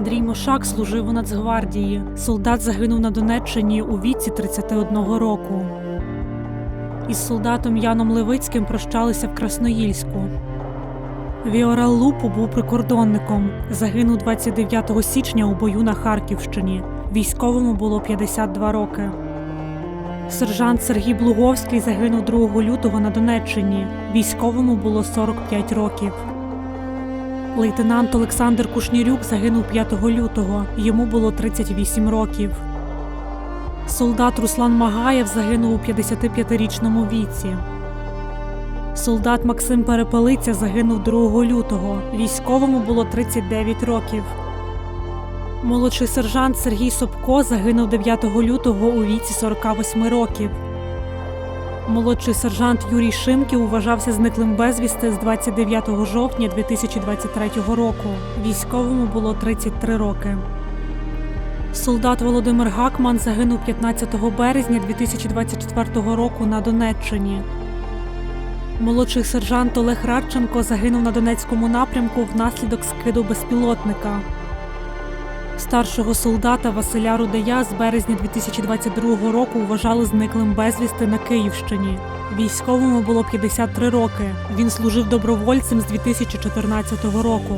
Андрій Мошак служив у Нацгвардії. Солдат загинув на Донеччині у віці 31 року. Із солдатом Яном Левицьким прощалися в Красноїльську. Віорал Лупо був прикордонником. Загинув 29 січня у бою на Харківщині. Військовому було 52 роки. Сержант Сергій Блуговський загинув 2 лютого на Донеччині. Військовому було 45 років. Лейтенант Олександр Кушнірюк загинув 5 лютого. Йому було 38 років. Солдат Руслан Магаєв загинув у 55-річному віці. Солдат Максим Перепелиця загинув 2 лютого. Військовому було 39 років. Молодший сержант Сергій Собко загинув 9 лютого у віці 48 років. Молодший сержант Юрій Шимків вважався зниклим безвісти з 29 жовтня 2023 року. Військовому було 33 роки. Солдат Володимир Гакман загинув 15 березня 2024 року на Донеччині. Молодший сержант Олег Радченко загинув на Донецькому напрямку внаслідок скиду безпілотника. Старшого солдата Василя Рудея з березня 2022 року вважали зниклим безвісти на Київщині. Військовому було 53 роки. Він служив добровольцем з 2014 року.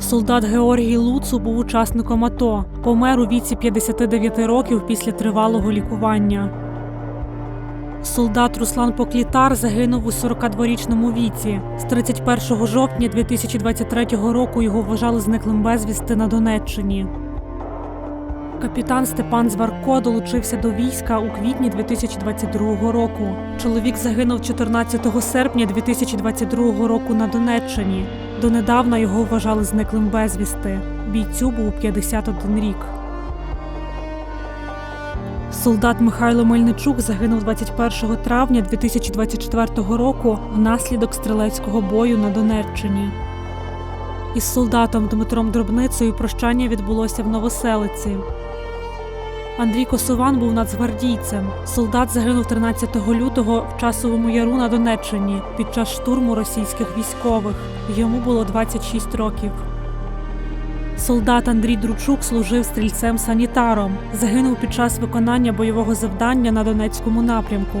Солдат Георгій Луцу був учасником АТО. Помер у віці 59 років після тривалого лікування. Солдат Руслан Поклітар загинув у 42-річному віці. З 31 жовтня 2023 року його вважали зниклим безвісти на Донеччині. Капітан Степан Зварко долучився до війська у квітні 2022 року. Чоловік загинув 14 серпня 2022 року на Донеччині. Донедавна його вважали зниклим безвісти. Бійцю був 51 рік. Солдат Михайло Мельничук загинув 21 травня 2024 року внаслідок стрілецького бою на Донеччині. Із солдатом Дмитром Дробницею прощання відбулося в Новоселиці. Андрій Косован був нацгвардійцем. Солдат загинув 13 лютого в часовому яру на Донеччині під час штурму російських військових. Йому було 26 років. Солдат Андрій Дручук служив стрільцем-санітаром. Загинув під час виконання бойового завдання на Донецькому напрямку.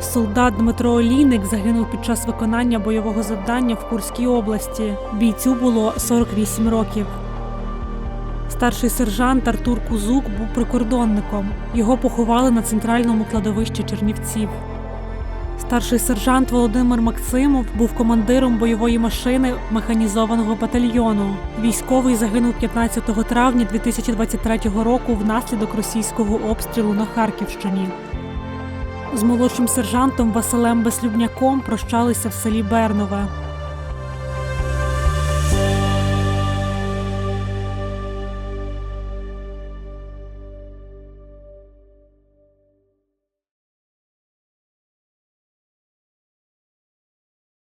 Солдат Дмитро Олійник загинув під час виконання бойового завдання в Курській області. Бійцю було 48 років. Старший сержант Артур Кузук був прикордонником. Його поховали на центральному кладовищі Чернівців. Старший сержант Володимир Максимов був командиром бойової машини механізованого батальйону. Військовий загинув 15 травня 2023 року внаслідок російського обстрілу на Харківщині. З молодшим сержантом Василем Беслюбняком прощалися в селі Бернове.